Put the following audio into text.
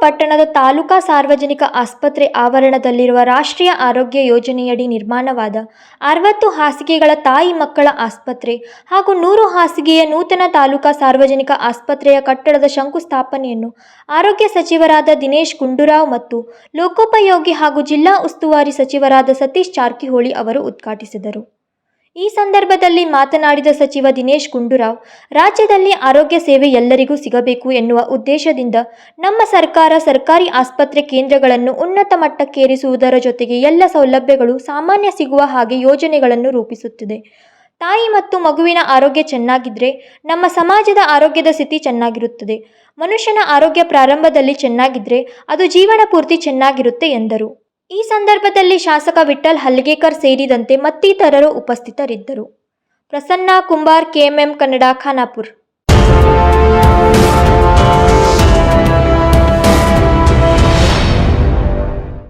ಪಟ್ಟಣದ ತಾಲೂಕಾ ಸಾರ್ವಜನಿಕ ಆಸ್ಪತ್ರೆ ಆವರಣದಲ್ಲಿರುವ ರಾಷ್ಟ್ರೀಯ ಆರೋಗ್ಯ ಯೋಜನೆಯಡಿ ನಿರ್ಮಾಣವಾದ ಅರವತ್ತು ಹಾಸಿಗೆಗಳ ತಾಯಿ ಮಕ್ಕಳ ಆಸ್ಪತ್ರೆ ಹಾಗೂ ನೂರು ಹಾಸಿಗೆಯ ನೂತನ ತಾಲೂಕಾ ಸಾರ್ವಜನಿಕ ಆಸ್ಪತ್ರೆಯ ಕಟ್ಟಡದ ಶಂಕುಸ್ಥಾಪನೆಯನ್ನು ಆರೋಗ್ಯ ಸಚಿವರಾದ ದಿನೇಶ್ ಗುಂಡೂರಾವ್ ಮತ್ತು ಲೋಕೋಪಯೋಗಿ ಹಾಗೂ ಜಿಲ್ಲಾ ಉಸ್ತುವಾರಿ ಸಚಿವರಾದ ಸತೀಶ್ ಜಾರಕಿಹೊಳಿ ಅವರು ಉದ್ಘಾಟಿಸಿದರು. ಈ ಸಂದರ್ಭದಲ್ಲಿ ಮಾತನಾಡಿದ ಸಚಿವ ದಿನೇಶ್ ಗುಂಡೂರಾವ್, ರಾಜ್ಯದಲ್ಲಿ ಆರೋಗ್ಯ ಸೇವೆ ಎಲ್ಲರಿಗೂ ಸಿಗಬೇಕು ಎನ್ನುವ ಉದ್ದೇಶದಿಂದ ನಮ್ಮ ಸರ್ಕಾರ ಸರ್ಕಾರಿ ಆಸ್ಪತ್ರೆ ಕೇಂದ್ರಗಳನ್ನು ಉನ್ನತ ಮಟ್ಟಕ್ಕೇರಿಸುವುದರ ಜೊತೆಗೆ ಎಲ್ಲ ಸೌಲಭ್ಯಗಳು ಸಾಮಾನ್ಯ ಸಿಗುವ ಹಾಗೆ ಯೋಜನೆಗಳನ್ನು ರೂಪಿಸುತ್ತಿದೆ. ತಾಯಿ ಮತ್ತು ಮಗುವಿನ ಆರೋಗ್ಯ ಚೆನ್ನಾಗಿದ್ದರೆ ನಮ್ಮ ಸಮಾಜದ ಆರೋಗ್ಯದ ಸ್ಥಿತಿ ಚೆನ್ನಾಗಿರುತ್ತದೆ. ಮನುಷ್ಯನ ಆರೋಗ್ಯ ಪ್ರಾರಂಭದಲ್ಲಿ ಚೆನ್ನಾಗಿದ್ದರೆ ಅದು ಜೀವನ ಪೂರ್ತಿ ಚೆನ್ನಾಗಿರುತ್ತೆ ಎಂದರು. ಈ ಸಂದರ್ಭದಲ್ಲಿ ಶಾಸಕ ವಿಠಲ್ ಹಲ್ಗೇಕರ್ ಸೇರಿದಂತೆ ಮತ್ತಿತರರು ಉಪಸ್ಥಿತರಿದ್ದರು. ಪ್ರಸನ್ನ ಕುಂಬಾರ್ ಕೆಎಂಎಂ ಕನ್ನಡ ಖಾನಾಪುರ್.